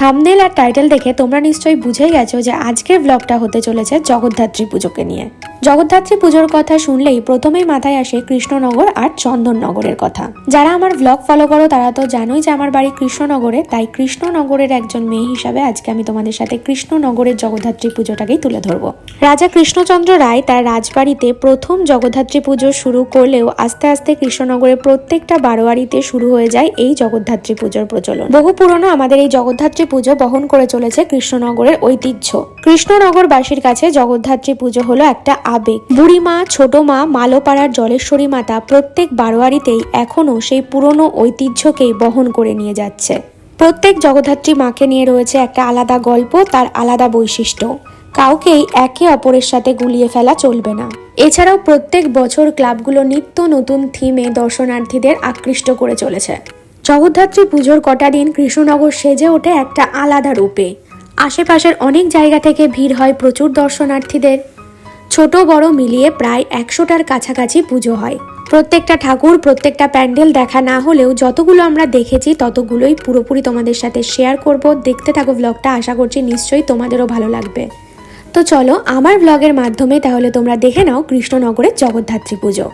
Thumbnail আর title দেখে তোমরা নিশ্চয়ই বুঝেই গেছো যে আজকের ব্লগটা হতে চলেছে জগদ্ধাত্রী পুজোকে নিয়ে। জগদ্ধাত্রী পুজোর কথা শুনলেই প্রথমেই মাথায় আসে কৃষ্ণনগর আর চন্দননগরের কথা। যারা আমার ব্লগ ফলো করো, তারা তো জানোই যে আমার বাড়ি কৃষ্ণনগরে। তাই কৃষ্ণনগরের একজন মেয়ে হিসাবে আজকে আমি তোমাদের সাথে কৃষ্ণনগরের জগদ্ধাত্রী পুজোটাকেই তুলে ধরবো। রাজা কৃষ্ণচন্দ্র রায় তার রাজবাড়িতে প্রথম জগদ্ধাত্রী পুজো শুরু করলেও আস্তে আস্তে কৃষ্ণনগরের প্রত্যেকটা বারোয়ারিতে শুরু হয়ে যায় এই জগদ্ধাত্রী পুজোর প্রচলন। বহু পুরনো আমাদের এই জগদ্ধাত্রী পুজো বহন করে চলেছে কৃষ্ণনগরের ঐতিহ্য। কৃষ্ণনগরবাসীর কাছে জগদ্ধাত্রী পুজো হলো একটা আবেগ। বুড়িমা ছোট মা মালোপাড়ার জলেশ্বরী মাতা প্রত্যেক বারোয়ারিতেই এখনও সেই পুরনো ঐতিহ্যকেই বহন করে নিয়ে যাচ্ছে। প্রত্যেক জগদ্ধাত্রী মাকে নিয়ে রয়েছে একটা আলাদা গল্প, তার আলাদা বৈশিষ্ট্য। কাউকেই একে অপরের সাথে গুলিয়ে ফেলা চলবে না। এছাড়াও প্রত্যেক বছর ক্লাবগুলো নিত্য নতুন থিমে দর্শনার্থীদের আকৃষ্ট করে চলেছে। জগদ্ধাত্রী পুজোর কটা দিন কৃষ্ণনগর সেজে ওঠে একটা আলাদা রূপে। আশেপাশের অনেক জায়গা থেকে ভিড় হয় প্রচুর দর্শনার্থীদের। ছোট বড় মিলিয়ে প্রায় একশোটার কাছাকাছি পুজো হয়। প্রত্যেকটা ঠাকুর, প্রত্যেকটা প্যান্ডেল দেখা না হলেও যতগুলো আমরা দেখেছি, ততগুলোই পুরোপুরি তোমাদের সাথে শেয়ার করব। দেখতে থাকো ব্লগটা আশা করছি নিশ্চয়ই তোমাদেরও ভালো লাগবে। তো চলো, আমার ব্লগের মাধ্যমে তাহলে তোমরা দেখে নাও কৃষ্ণনগরের Jagaddhatri Puja.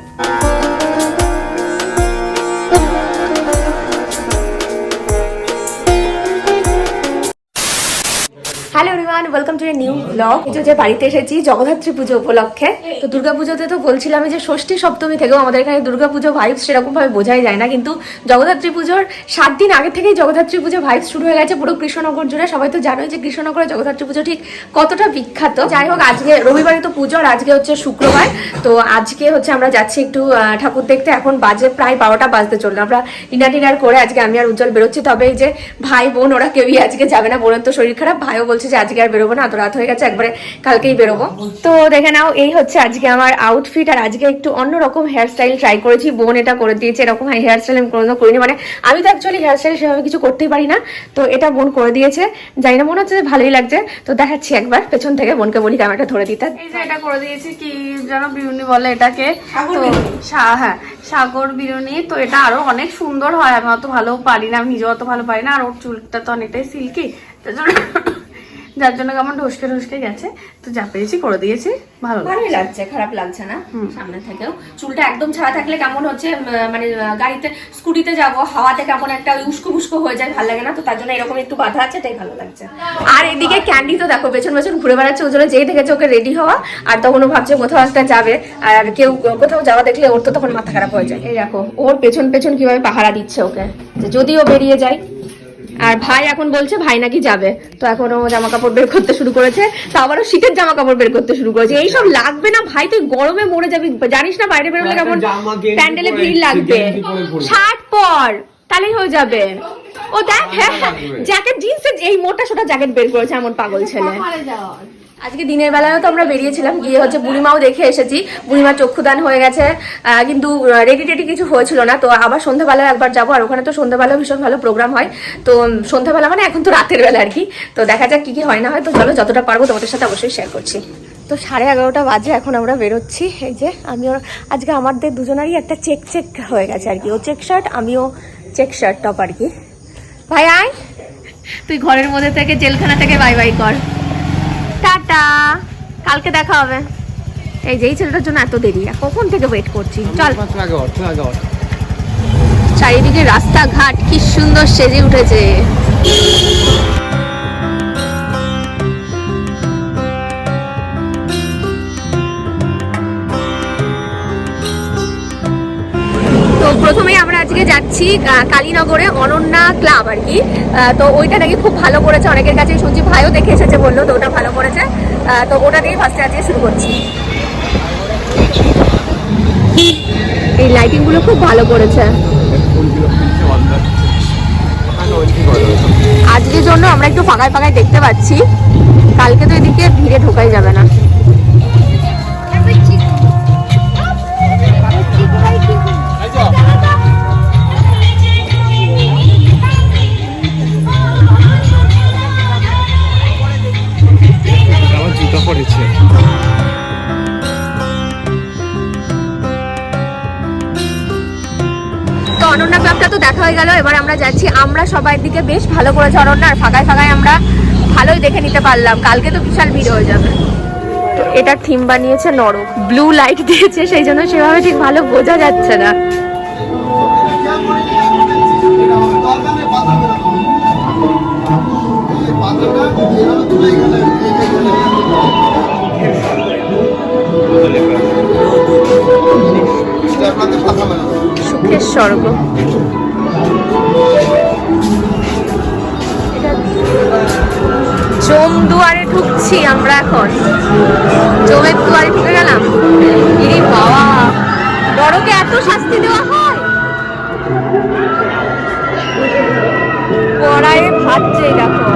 Welcome to a new blog এই যে বাড়িতে এসেছি, জগদ্ধাত্রী পুজো উপলক্ষে। তো দুর্গাপুজোতে তো বলছিলাম যে, ষষ্ঠী সপ্তমী থেকেও আমাদের এখানে দুর্গাপুজো সেরকম ভাবে বোঝাই যায় না। কিন্তু জগদ্ধাত্রী পুজোর সাত দিন আগে থেকেই জগদ্ধাত্রী পুজো ভাইবস শুরু হয়ে গেছে পুরো কৃষ্ণনগর জুড়ে। সবাই তো জানোই যে কৃষ্ণনগরের জগদ্ধাত্রী পুজো ঠিক কতটা বিখ্যাত। যাই হোক, আজকে রবিবারে তো পুজো আর আজকে হচ্ছে শুক্রবার। তো আজকে হচ্ছে আমরা যাচ্ছি একটু ঠাকুর দেখতে। এখন বাজে প্রায় বারোটা বাজতে চলল। আমরা ডিনার টিনার করে আজকে আমি আর উজ্জ্বল বেরোচ্ছি। তবে এই যে ভাই বোন, ওরা কেউই আজকে যাবে না। বোনের তো শরীর খারাপ। ভাইও বলছে যে আজকে আর বেরোবো না এত রাত হয়ে গেছে একবারে কালকেই বেরোবো। তো দেখে নাও এই হচ্ছে আজকে আমার আউটফিট আর আজকে একটু অন্যরকম হেয়ার স্টাইল ট্রাই করেছি বোন এটা করে দিয়েছে এরকম হেয়ার স্টাইল আমি কোনোদিনও করিনি মানে আমি তো অ্যাকচুয়ালি হেয়ার স্টাইল সেভাবে কিছু করতেই পারি না তো এটা বোন করে দিয়েছে। জানি না মনে হচ্ছে যে ভালোই লাগছে তো দেখাচ্ছি একবার পেছন থেকে বোনকে বলি ক্যামেরাটা ধরে দিতে। এই যে এটা করে দিয়েছি কি যেন বিরুনি বলে এটাকে সা- হ্যাঁ সাগর বিরুনি তো এটা আরও অনেক সুন্দর হয় আমি অত ভালো পারি না আমি নিজেও অত ভালো পারি না আর ওর চুলটা তো অনেকটাই সিল্কি তার জন্য যার জন্য কেমন ঢসকে ঢসকে গেছে। তো যা পেরেছি করে দিয়েছি। ভালো ভালোই লাগছে। খারাপ লাগছে না? সামনে থেকেও। চুলটা একদম ছাড়া থাকলে কেমন হচ্ছে মানে গাড়িতে স্কুটিতে যাব হাওয়াতে কেমন একটা উস্কো উস্কো হয়ে যায় ভালো লাগে না? তো তার জন্য এরকম একটু বাধা আছে তাই ভালো লাগছে। আর এদিকে ক্যান্ডি তো দেখো পেছন পেছন ঘুরে বেড়াচ্ছে ওর জন্য যেই দেখেছে ওকে রেডি হওয়া আর তখন ও ভাবছে কোথাও একটা যাবে আর কেউ কোথাও যাওয়া দেখলে ওর তো তখন মাথা খারাপ হয়ে যায়। এই দেখো ওর পেছন পেছন কীভাবে পাহারা দিচ্ছে ওকে যে যদি ও বেরিয়ে যায় আর ভাই এখন বলছে ভাই নাকি যাবে। তো এখন ও জামা কাপড় বের করতে শুরু করেছে। তো আবারও শীতের জামা কাপড় বের করতে শুরু করেছে। এইসব লাগবে না ভাই তুই গরমে মরে যাবি। জানিস না বাইরে বেরোলে কেমন প্যান্ডেলে ভিড় লাগবে। শার্ট পর তাহলেই হয়ে যাবে। ও দেখ হ্যাঁ জ্যাকেট জিন্সের এই মোটা সোটা জ্যাকেট বের করেছে এমন পাগল ছেলে। আজকে দিনের বেলায়ও তো আমরা বেরিয়েছিলাম গিয়ে হচ্ছে বুড়িমাও দেখে এসেছি। বুড়িমা চক্ষুদান হয়ে গেছে। কিন্তু রেডি টেডি কিছু হয়েছিল না। তো আবার সন্ধ্যাবেলায় একবার যাব আর ওখানে তো সন্ধ্যাবেলাও ভীষণ ভালো প্রোগ্রাম হয়। তো সন্ধ্যাবেলা মানে এখন তো রাতের বেলা আর কি। তো দেখা যাক কি কি হয় না হয়। তো চলো যতটা পারব তোমাদের সাথে অবশ্যই শেয়ার করছি। তো সাড়ে এগারোটা বাজে এখন আমরা বেরোচ্ছি। এই যে আমিও আজকে আমাদের দুজনারই একটা চেক চেক হয়ে গেছে আর কি। ও চেক শার্ট আমিও চেক শার্ট টপ আর কি। ভাই আয়। তুই ঘরের মধ্যে থেকে জেলখানা থেকে বাই বাই কর। টাটা কালকে দেখা হবে। এই যে এই ছেলেটার জন্য এত দেরি। কখন থেকে ওয়েট করছি চল। চারিদিকে রাস্তাঘাট কি সুন্দর সেজে উঠেছে। তো প্রথমেই আমরা আজকে যাচ্ছি কালীনগরে অনন্যা ক্লাব আর কি। তো ওইটা নাকি খুব ভালো করেছে। অনেকের কাছে শুনছি ভাইও দেখে এসেছে বলল তো ওটা ভালো করেছে। তো ওটা দিয়ে ফার্স্টে আজকে শুরু করছি। এই লাইটিংগুলো খুব ভালো করেছে। আজকের জন্য আমরা একটু ফাঁকায় ফাঁকায় দেখতে পাচ্ছি। কালকে তো এদিকে ভিড়ে ঢোকাই যাবে না। পড়েছে। তো অনন্যা ক্লাবটা তো দেখা হয়ে গেল এবার আমরা যাচ্ছি। আমরা সবাই দিকে বেশ ভালো করেছে অরণ্য আর ফাঁকায় ফাঁকায় আমরা ভালোই দেখে নিতে পারলাম। কালকে তো বিশাল ভিড় হয়ে যাবে। এটা থিম বানিয়েছে নরক। ব্লু লাইট দিয়েছে সেই জন্য সেভাবে ঠিক ভালো বোঝা যাচ্ছে না। সুখের স্বর্গ জম দুয়ারে ঢুকছি আমরা এখন। জমের দুয়ারে ঢুকে গেলাম। ইরে বাবা নরকে এত শাস্তি দেওয়া হয়? কড়াইয়ে ভাজছে দেখো।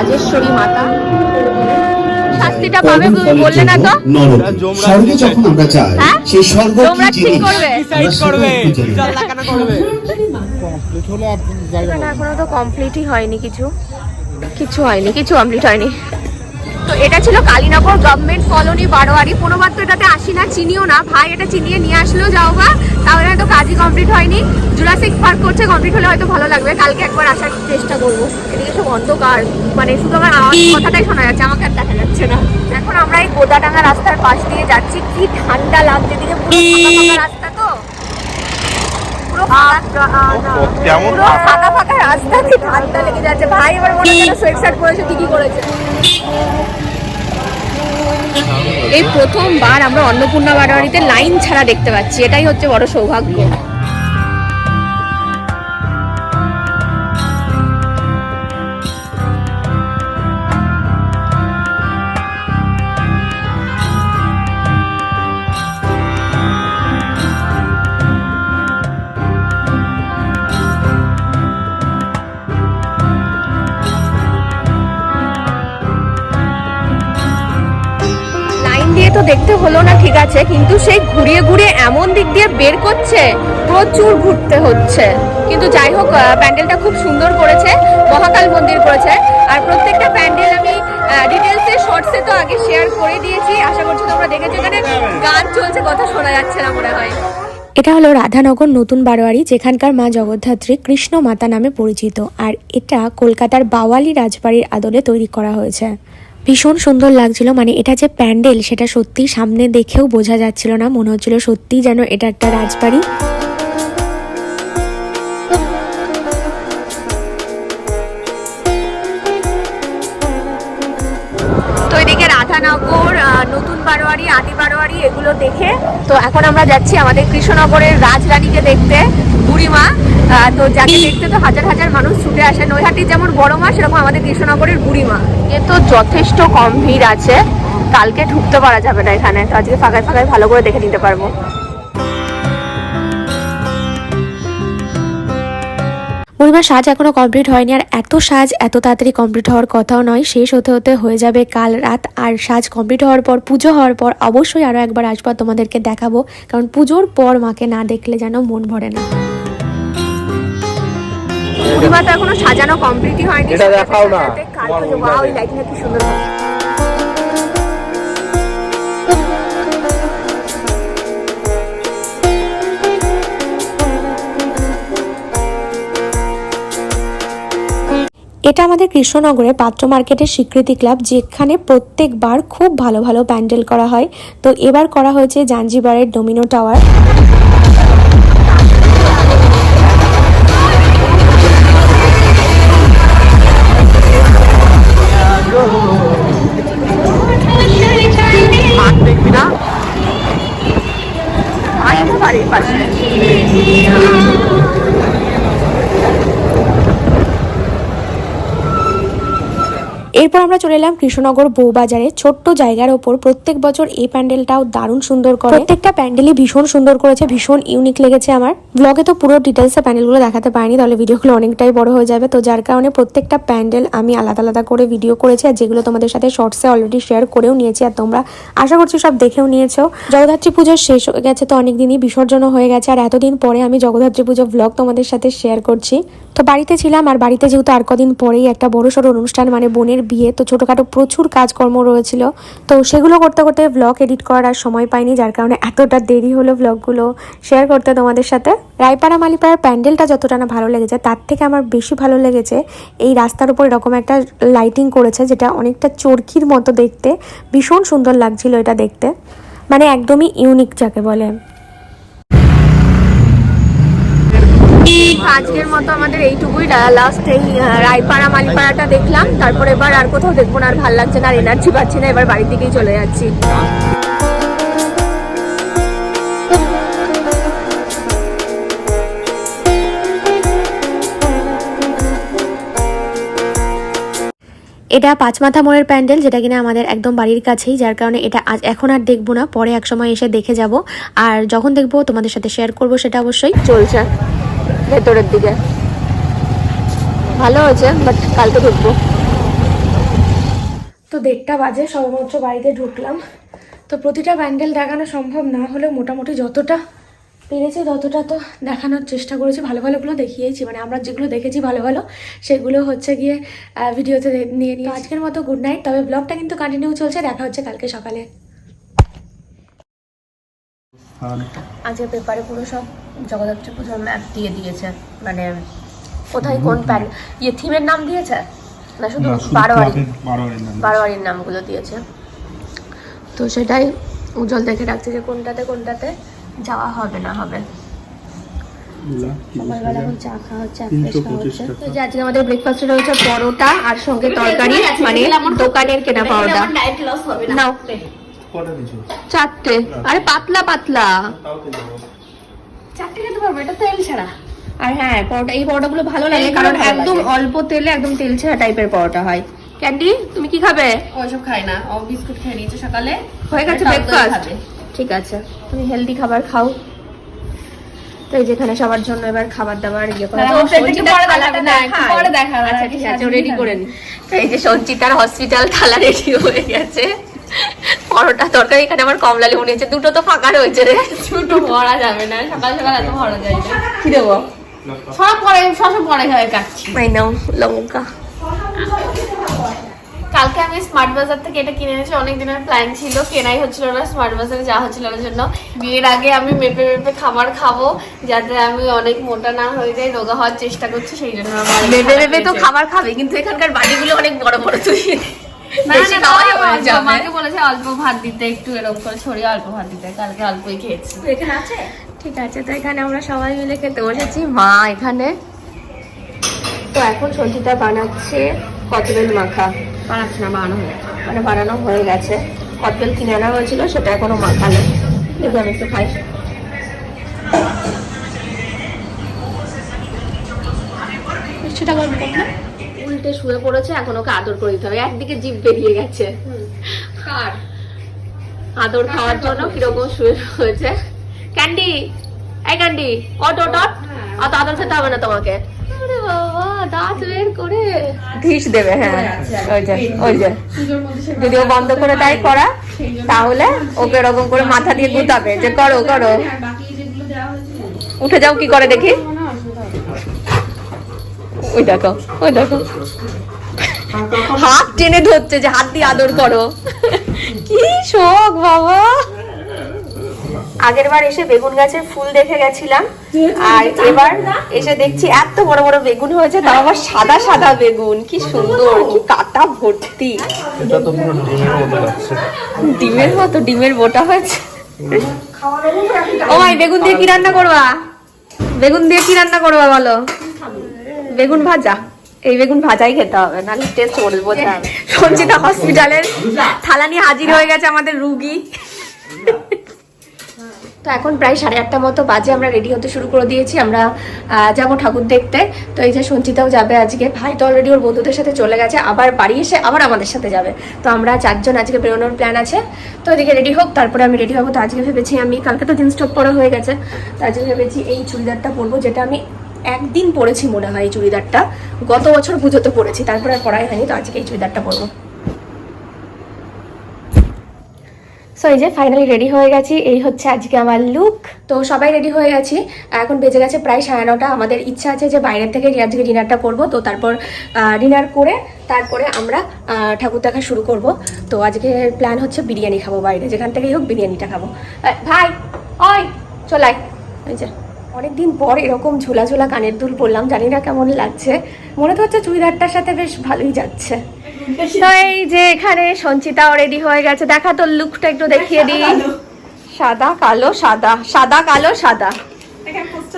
রাজেশ্বরী মাতা। শাস্তিটা পাবে বললে না তো? স্বর্গে যখন আমরা যাই হ্যাঁ? সেই স্বর্গ কি করবে। কেন করবে এখনও তো কমপ্লিটই হয়নি কিছু। কিছু হয়নি কিছু কমপ্লিট হয়নি। তো এটা ছিল কালীনগর গভর্নমেন্ট কলোনি বারোয়ারি। কোনোবার তো এটাতে আসি না চিনিও না। ভাই এটা চিনিয়ে নিয়ে আসলেও যাও বা তাহলে হয়তো কাজই কমপ্লিট হয়নি। জুরাসিক পার্ক করছে কমপ্লিট হলে হয়তো ভালো লাগবে। কালকে একবার আসার চেষ্টা করব। এদিকে সব অন্ধকার। মানে শুধু আমার আওয়াজ কথাটাই শোনা যাচ্ছে আমাকে আর দেখা যাচ্ছে না। এখন আমরা এই গোদাডাঙ্গা রাস্তার পাশ দিয়ে যাচ্ছি। কি ঠান্ডা লাগছে এদিকে পুরো রাস্তা তো। পুরো ফাঁকা ফাঁকা রাস্তা। কি ঠান্ডা লেগে যাচ্ছে। ভাই এবার মনে হয় সোয়েট শার্ট পরেছে কি করেছে। এই প্রথমবার আমরা অন্নপূর্ণা বাড়াবাড়িতে লাইন ছাড়া দেখতে পাচ্ছি। এটাই হচ্ছে বড় সৌভাগ্য। তো দেখতে হলো না, ঠিক আছে, কিন্তু সেই ঘুরিয়ে ঘুরিয়ে এমন দিক দিয়ে বের করছে, প্রচুর ঘুরতে হচ্ছে। কিন্তু যাই হোক প্যান্ডেলটা খুব সুন্দর করেছে, মহাকাল মন্দির করেছে, আর প্রত্যেকটা প্যান্ডেল আমি ডিটেলসে শর্টসে তো আগে শেয়ার করে দিয়েছি, আশা করছি তোমরা দেখেছ, এখানে গান চলছে, কথা শোনা যাচ্ছে না মনে হয়। এটা হলো রাধানগর নতুন বারোয়ারি, যেখানকার মা জগদ্ধাত্রী কৃষ্ণ মাতা নামে পরিচিত, আর এটা কলকাতার বাওয়ালি রাজবাড়ির আদলে তৈরি করা হয়েছে। ভীষণ সুন্দর লাগছিল মানে এটা যে প্যান্ডেল, সেটা সত্যি সামনে দেখেও বোঝা যাচ্ছিল না। মনে হচ্ছিল সত্যি যেন এটা একটা রাজবাড়ি। এদিকে নতুন বারোয়ারি, আদি বারোয়ারি, এগুলো দেখে। তো এখন আমরা যাচ্ছি আমাদের কৃষ্ণনগরের রাজরানীকে দেখতে, বুড়িমা। তো যাকে দেখতে তো হাজার হাজার মানুষ ছুটে আসে। নৈহাটির যেমন বড় মা, সেরকম আমাদের কৃষ্ণনগরের বুড়িমা। এ তো যথেষ্ট কম ভিড় আছে। কালকে ঢুকতে পারা যাবে না এখানে। তো আজকে ফাঁকায় ফাঁকায় ভালো করে দেখে নিতে পারব। বুড়িমার সাজ এখনও কমপ্লিট হয়নি আর এত সাজ এত তাড়াতাড়ি কমপ্লিট হওয়ার কথাও নয়। শেষ হতে হতে হয়ে যাবে কাল রাত। আর সাজ কমপ্লিট হওয়ার পর পুজো হওয়ার পর অবশ্যই আরও একবার আসব তোমাদেরকে দেখাবো। কারণ পুজোর পর মাকে না দেখলে যেন মন ভরে না। এখনও সাজানো কমপ্লিটই হয়নি। এটা দেখাও না। কাল পুজো ওয়াও যাবে। কি সুন্দর এটা আমাদের কৃষ্ণনগরের পাত্র মার্কেটের স্বীকৃতি ক্লাব, যেখানে প্রত্যেকবার খুব ভালো ভালো প্যান্ডেল করা হয়। তো এবার করা হয়েছে জাঞ্জিবারের ডোমিনো টাওয়ার। এরপর আমরা চলে এলাম কৃষ্ণনগর বউবাজারে। ছোট্ট জায়গার ওপর প্রত্যেক বছর এই প্যান্ডেলটাও দারুণ সুন্দর করে। প্রত্যেকটা প্যান্ডেলই ভীষণ সুন্দর করেছে, ভীষণ ইউনিক লেগেছে আমার। ব্লগে তো পুরো ডিটেলসে প্যান্ডেলগুলো দেখাতে পারিনি, তাহলে ভিডিওগুলো অনেকটাই বড় হয়ে যাবে। তো যার কারণে প্রত্যেকটা প্যান্ডেল আমি আলাদা আলাদা করে ভিডিও করেছি আর যেগুলো তোমাদের সাথে শর্টসে অলরেডি শেয়ার করেও নিয়েছি আর তোমরা আশা করছি সব দেখেও নিয়েছো। জগদ্ধাত্রী পুজো শেষ হয়ে গেছে, তো অনেকদিনই বিসর্জন হয়ে গেছে। আর এতদিন পরে আমি জগদ্ধাত্রী পুজো ব্লগ তোমাদের সাথে শেয়ার করছি। তো বাড়িতে ছিলাম আর বাড়িতে যেহেতু আর কদিন পরেই একটা বড় সড়ো অনুষ্ঠান মানে বোনের বিয়ে তো ছোটোখাটো প্রচুর কাজকর্ম রয়েছিল। তো সেগুলো করতে করতে ব্লগ এডিট করার আর সময় পাইনি, যার কারণে এতটা দেরি হলো ব্লগগুলো শেয়ার করতে তোমাদের সাথে। রায়পাড়া মালিপাড়ার প্যান্ডেলটা যতটা না ভালো লেগেছে, তার থেকে আমার বেশি ভালো লেগেছে এই রাস্তার উপর এরকম একটা লাইটিং করেছে, যেটা অনেকটা চরকির মতো দেখতে। ভীষণ সুন্দর লাগছিল এটা দেখতে। মানে একদমই ইউনিক যাকে বলে। আজকের মতো আমাদের এইটুকুই। লাস্ট এই রায়পাড়া মালিপাড়াটা দেখলাম। তারপর এবার আর কোথাও দেখব না আর ভালো লাগছে না আর এনার্জি পাচ্ছি না এবার বাড়ির দিকেই চলে যাচ্ছি। এটা পাঁচমাথা মোড়ের প্যান্ডেল যেটা কিনা আমাদের একদম বাড়ির কাছেই যার কারণে এটা আজ এখন আর দেখব না। পরে এক সময় এসে দেখে যাব। আর যখন দেখব তোমাদের সাথে শেয়ার করব সেটা অবশ্যই। চলছে। ভেতরের দিকে। ভালো হয়েছে বাট কালকে ঢুকবো। তো দেড়টা বাজে সবেমাত্র বাড়িতে ঢুকলাম। তো প্রতিটা প্যান্ডেল দেখানো সম্ভব না হলেও মোটামুটি যতটা পেরেছি ততটা তো দেখানোর চেষ্টা করেছি। ভালো ভালোগুলো দেখিয়েছি মানে আমরা যেগুলো দেখেছি ভালো ভালো সেগুলো হচ্ছে গিয়ে ভিডিওতে নিয়ে নিই আজকের মতো গুড নাইট তবে ব্লগটা কিন্তু কন্টিনিউ চলছে দেখা হচ্ছে কালকে সকালে। আজকে পেপারে পুরো সব। জগদ্ধাত্রী পুজোর ম্যাপ দিয়ে দিয়েছে। মানে কোথায় কোন প্যান ইয়ে থিমের নাম দিয়েছে? না শুধু বারোয়ারি। বারোয়ারির নামগুলো দিয়েছে। তো সেটাই উজ্জ্বল দেখে রাখছে যে কোনটাতে কোনটাতে যাওয়া হবে না হবে। সকালবেলা এখন চা খাওয়া হচ্ছে তো যে আজকে আমাদের ব্রেকফাস্টে রয়েছে পরোটা আর সঙ্গে তরকারি মানে দোকানের কেনা পাওয়াটা নাও। চারটে। আরে পাতলা পাতলা। চারটে খেতে পারব এটা তেল ছাড়া। আর হ্যাঁ পরোটা এই পরোটাগুলো ভালো লাগে কারণ একদম অল্প তেলে একদম তেল ছাড়া টাইপের পরোটা হয়। ক্যান্ডি তুমি কি খাবে? ওইসব খাই না। ও বিস্কুট খেয়ে নিয়েছে সকালে। হয়ে গেছে ব্রেকফাস্ট ঠিক আছে। তুমি হেলদি খাবার খাও। তো এই যেখানে সবার জন্য এবার খাবার দাবার ইয়ে করা হ্যাঁ, পরে দেখাবে, আচ্ছা ঠিক আছে রেডি করে নি। তো এই যে সঞ্চিতার হসপিটাল থালা রেডি হয়ে গেছে। পরোটা তরকারি এখানে আমার কমলা লেবু নিয়েছে। দুটো তো ফাঁকা রয়েছে রে। দুটো ভরা যাবে না। সকাল সকাল এত ভরা যায় না। কি দেবো? সব পরে সব পরে হয়ে কাটছি এই নাও লঙ্কা। কালকে আমি স্মার্ট বাজার থেকে এটা কিনে এনেছি। অনেক দিনের প্ল্যান ছিল কেনাই হচ্ছিল না স্মার্ট বাজারে যাওয়া হচ্ছিল না জন্য। বিয়ের আগে আমি মেপে মেপে খাবার খাব যাতে আমি অনেক মোটা না হয়ে যাই রোগা হওয়ার চেষ্টা করছি সেই জন্য আমার মেপে ভেবে তো খাবার খাবে কিন্তু এখানকার বাড়িগুলো অনেক বড় বড় তুই। হয়ে। মাকে বলেছে অল্প ভাত দিতে একটু এরকম করে ছড়িয়ে অল্প ভাত দিতে। কালকে অল্পই খেয়েছি। এখানে আছে? ঠিক আছে তো এখানে আমরা সবাই মিলে খেতে বসেছি। মা এখানে। তো এখন বানাচ্ছে কতবেল মাখা? বানাচ্ছে না বানানো হয়ে গেছে। মানে বানানো হয়ে গেছে। কতবেল কিনে আনা হয়েছিল সেটা এখনও মাখানো দেখি আমি একটু খাই। সেটা গল্প উল্টে শুয়ে পড়েছে এখন ওকে আদর করে দিতে হবে। একদিকে জিভ বেরিয়ে গেছে। কার আদর খাওয়ার জন্য কীরকম শুয়ে হয়েছে? ক্যান্ডি! এই ক্যান্ডি অট অট অট অত আদর খেতে হবে না তোমাকে। আরে দাঁত বের করে। ধিস দেবে হ্যাঁ। ওই যে ওই যে। যদি ও বন্ধ করে দেয় করা তাহলে ওকে এরকম করে মাথা দিয়ে গুতাবে যে করো করো। উঠে যাও কি করে দেখি। ওই দেখো ওই দেখো। হাত টেনে ধরছে যে হাত দিয়ে আদর করো। কি শখ বাবা। আগের বার এসে বেগুন গাছের ফুল দেখে গেছিলাম আর এবার এসে দেখছি এত বড় বড় বেগুন হয়েছে তাও আবার সাদা সাদা বেগুন। কি সুন্দর কি কাটা ভর্তি। এটা তো পুরো ডিমের মতো লাগছে। ডিমের মতো ডিমের বোটা হয়েছে। ও ভাই বেগুন দিয়ে কি রান্না করবা? বেগুন দিয়ে কি রান্না করবা বলো? বেগুন ভাজা। এই বেগুন ভাজাই খেতে হবে, নাহলে টেস্ট করে সঞ্চিতা হসপিটালের থালা নিয়ে হাজির হয়ে গেছে আমাদের রুগী। তো এখন প্রায় সাড়ে আটটা মতো বাজে, আমরা রেডি হতে শুরু করে দিয়েছি। আমরা যাব ঠাকুর দেখতে। তো এই যে সঞ্চিতাও যাবে আজকে। ভাই তো অলরেডি ওর বন্ধুদের সাথে চলে গেছে, আবার বাড়ি এসে আবার আমাদের সাথে যাবে। তো আমরা চারজন আজকে বেরোনোর প্ল্যান আছে। তো এদিকে রেডি হোক, তারপরে আমি রেডি হব। তো আজকে ভেবেছি আমি, কালকে তো জিন্স টপ পরা হয়ে গেছে। তো আজকে ভেবেছি এই চুড়িদারটা পরবো, যেটা আমি একদিন পরেছি মনে হয় এই চুড়িদারটা। গত বছর পুজোতে পরেছি তারপরে আর পরাই হয়নি তো আজকে এই চুড়িদারটা পরবো। সো এই যে ফাইনালি রেডি হয়ে গেছি এই হচ্ছে আজকে আমার লুক তো সবাই রেডি হয়ে গেছি এখন বেজে গেছে প্রায় সাড়ে নটা আমাদের ইচ্ছা আছে যে বাইরের থেকে আজকে ডিনারটা করব তো তারপর ডিনার করে তারপরে আমরা ঠাকুর দেখা শুরু করব। তো আজকে প্ল্যান হচ্ছে বিরিয়ানি খাব বাইরে যেখান থেকেই হোক বিরিয়ানিটা খাব। ভাই ওই চলাই এই যে। অনেকদিন পর এরকম ঝোলা ঝোলা কানের দুল পরলাম জানি না কেমন লাগছে। মনে তো হচ্ছে চুড়িদারটার সাথে বেশ ভালোই যাচ্ছে। তো এই যে এখানে সঞ্চিতাও রেডি হয়ে গেছে। দেখা তোর লুকটা একটু দেখিয়ে দিই। সাদা কালো। সাদা সাদা। কালো সাদা।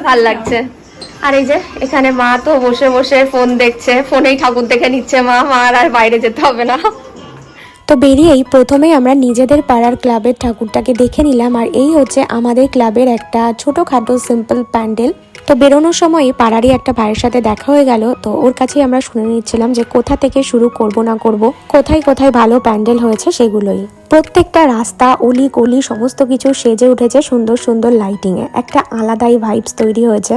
ভালো লাগছে। আর এই যে এখানে মা তো বসে বসে ফোন দেখছে। ফোনেই ঠাকুর দেখে নিচ্ছে মা। মা আর আর বাইরে যেতে হবে না। তো বেরিয়েই প্রথমেই আমরা নিজেদের পাড়ার ক্লাবের ঠাকুরটাকে দেখে নিলাম, আর এই হচ্ছে আমাদের ক্লাবের একটা ছোটোখাটো সিম্পল প্যান্ডেল তো বেরোনোর সময় পাড়ারই একটা ভাইয়ের সাথে দেখা হয়ে গেল, তো ওর কাছেই আমরা শুনে নিচ্ছিলাম যে কোথা থেকে শুরু করব না করব, কোথায় কোথায় ভালো প্যান্ডেল হয়েছে সেগুলোই। প্রত্যেকটা রাস্তা, অলি গলি সমস্ত কিছু সেজে উঠেছে সুন্দর সুন্দর লাইটিংয়ে একটা আলাদাই ভাইবস তৈরি হয়েছে।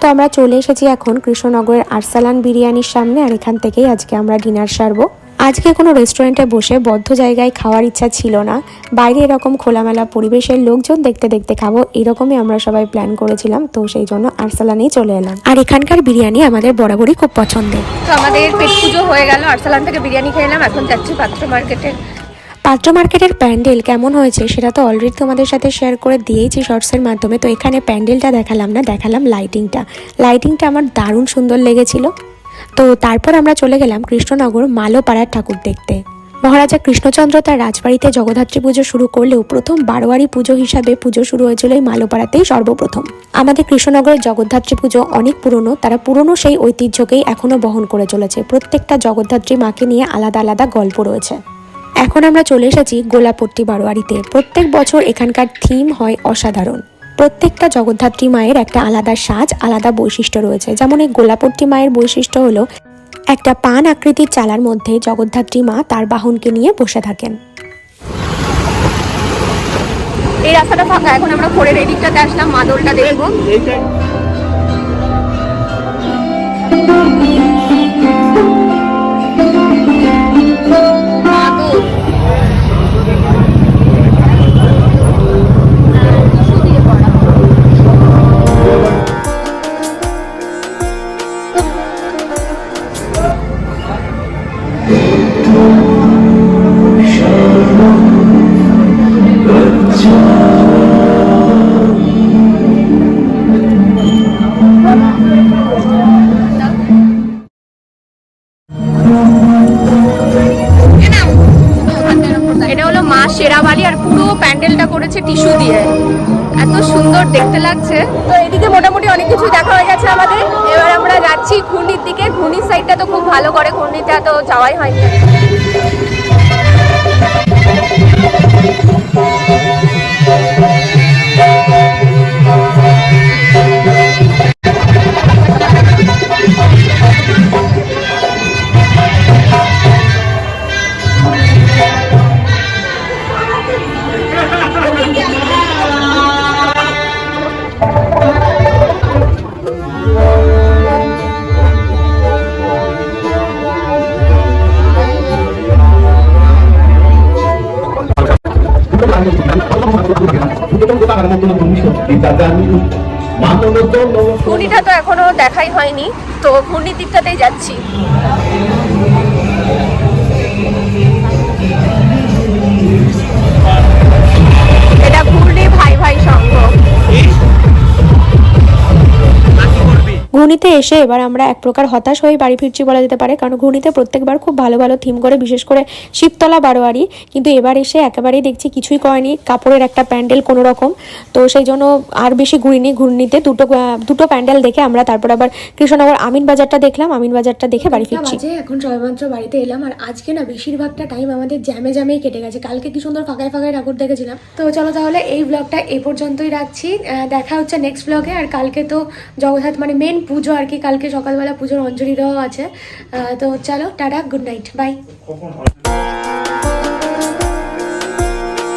তো আমরা চলে এসেছি এখন কৃষ্ণনগরের আরসালান বিরিয়ানির সামনে, আর এখান থেকেই আজকে আমরা ডিনার সারবো। আজকে কোনো রেস্টুরেন্টে বসে বদ্ধ জায়গায় খাওয়ার ইচ্ছা ছিল না। বাইরে এরকম খোলামেলা পরিবেশের লোকজন দেখতে দেখতে খাব এরকমই আমরা সবাই প্ল্যান করেছিলাম তো সেই জন্য আরসালানেই চলে এলাম। আর এখানকার বিরিয়ানি আমাদের বরাবরই খুব পছন্দের। তো আমাদের পেট পুজো হয়ে গেল আরসালান থেকে বিরিয়ানি খেয়ে এখন যাচ্ছি পাত্র মার্কেটে। পাত্র মার্কেটের প্যান্ডেল কেমন হয়েছে সেটা তো অলরেডি তোমাদের সাথে শেয়ার করে দিয়েইছি শর্টসের মাধ্যমে তো এখানে প্যান্ডেলটা দেখালাম না দেখালাম লাইটিংটা লাইটিংটা আমার দারুণ সুন্দর লেগেছিল। তো তারপর আমরা চলে গেলাম কৃষ্ণনগর মালোপাড়ার ঠাকুর দেখতে। মহারাজা কৃষ্ণচন্দ্র তার রাজবাড়িতে জগদ্ধাত্রী পুজো শুরু করলেও প্রথম বারোয়ারি পুজো হিসাবে পুজো শুরু হয়েছিল এই মালোপাড়াতেই সর্বপ্রথম। আমাদের কৃষ্ণনগরের জগদ্ধাত্রী পুজো অনেক পুরনো, তারা পুরনো সেই ঐতিহ্যকেই এখনও বহন করে চলেছে। প্রত্যেকটা জগদ্ধাত্রী মাকে নিয়ে আলাদা আলাদা গল্প রয়েছে। এখন আমরা চলে এসেছি গোলাপট্টি বারোয়ারিতে। প্রত্যেক বছর এখানকার থিম হয় অসাধারণ। প্রত্যেকটা জগদ্ধাত্রী মায়ের একটা আলাদা সাজ, আলাদা বৈশিষ্ট্য রয়েছে। যেমন এই গোলাপট্টি মায়ের বৈশিষ্ট্য হলো, একটা পান আকৃতির চালার মধ্যে জগদ্ধাত্রী মা তার বাহনকে নিয়ে বসে থাকেন। এই রাস্তাটা ফাঁকা, এখন আমরা আসলাম, মাদলটা দেখব। মাদল। হলো মা শেরাবালি আর পুরো প্যান্ডেলটা করেছে টিস্যু দিয়ে। এত সুন্দর দেখতে লাগছে। তো এদিকে মোটামুটি অনেক কিছু দেখা হয়ে গেছে আমাদের। এবার আমরা যাচ্ছি ঘূর্ণির দিকে। ঘূর্ণির সাইডটা তো খুব ভালো করে ঘূর্ণিতে তো যাওয়াই হয়নি। ঘূর্ণিটা তো এখনও দেখাই হয়নি তো ঘূর্ণির দিকটাতেই যাচ্ছি। এটা ঘূর্ণি ভাই ভাই সংঘ। ঘূর্ণিতে এসে এবার আমরা এক প্রকার হতাশ হয়ে বাড়ি ফিরছি বলা যেতে পারে। কারণ ঘূর্ণিতে প্রত্যেকবার খুব ভালো ভালো থিম করে বিশেষ করে শিবতলা বারোয়ারি। কিন্তু এবার এসে একেবারেই দেখছি কিছুই করেনি। কাপড়ের একটা প্যান্ডেল কোনো রকম তো সেই জন্য আর বেশি ঘুরিনি ঘূর্ণিতে দুটো দুটো প্যান্ডেল দেখে আমরা তারপর আবার কৃষ্ণনগর আমিন বাজারটা দেখলাম। আমিন বাজারটা দেখে বাড়ি ফিরছি। এখন সবেমাত্র বাড়িতে এলাম। আর আজকে না বেশিরভাগটা টাইম আমাদের জ্যামে জ্যামেই কেটে গেছে। কালকে কি সুন্দর ফাঁকায় ফাঁকায় ঠাকুর দেখেছিলাম। তো চলো তাহলে এই ব্লগটা এই পর্যন্তই রাখছি। দেখা হচ্ছে নেক্সট ব্লগে আর কালকে তো জগন্নাথ মানে মেন পুজো আর কি, কালকে সকালবেলা পুজোর অঞ্জলি দেওয়া আছে। তো চলো, টাটা গুড নাইট বাই